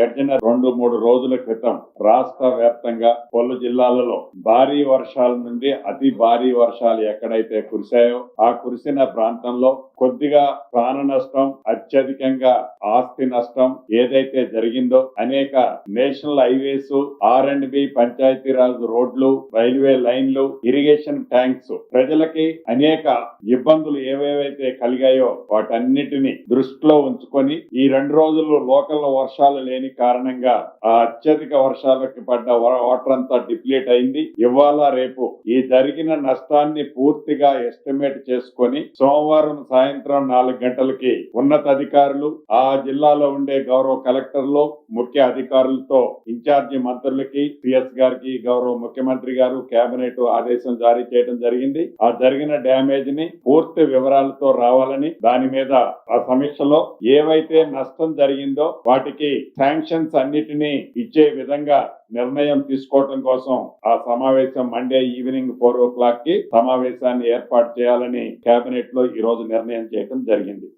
గడిచిన రెండు మూడు రోజుల క్రితం రాష్ట్ర వ్యాప్తంగా పలు జిల్లాలలో భారీ వర్షాల నుండి అతి భారీ వర్షాలు ఎక్కడైతే కురిశాయో ఆ కురిసిన ప్రాంతంలో కొద్దిగా ప్రాణ నష్టం అత్యధికంగా ఆస్తి నష్టం ఏదైతే జరిగిందో అనేక national highways R and B Panchayati Raj రోడ్లు రైల్వే లైన్లు ఇరిగేషన్ ట్యాంక్స్ ప్రజలకి అనేక ఇబ్బందులు ఏవేవైతే కలిగాయో వాటన్నిటిని దృష్టిలో ఉంచుకొని ఈ రెండు రోజులు లోకల్ వర్షాలు లేని కారణంగా ఆ అత్యధిక వర్షాలకి పడ్డ వాటర్ అంతా డిప్లీట్ అయింది. ఇవాళ రేపు ఈ జరిగిన నష్టాన్ని పూర్తిగా ఎస్టిమేట్ చేసుకొని సోమవారం సాయంత్రం నాలుగు గంటలకి ఉన్నత అధికారులు ఆ జిల్లాలో ఉండే గౌరవ కలెక్టర్లు ముఖ్య అధికారులతో ఇన్ఛార్జి మంత్రులకి సిఎస్ గారికి గౌరవ ముఖ్యమంత్రి గారు కేబినెట్ ఆదేశం జారీ చేయడం జరిగింది. ఆ జరిగిన డ్యామేజ్ని పూర్తి వివరాలతో రావాలని దాని మీద ఆ సమీక్షలో ఏవైతే నష్టం జరిగిందో వాటికి శాంక్షన్స్ అన్నిటినీ ఇచ్చే విధంగా నిర్ణయం తీసుకోవటం కోసం ఆ సమావేశం మండే ఈవినింగ్ ఫోర్ ఓ క్లాక్కి సమావేశాన్ని ఏర్పాటు చేయాలని కేబినెట్లో ఈ రోజు నిర్ణయం చేయడం జరిగింది.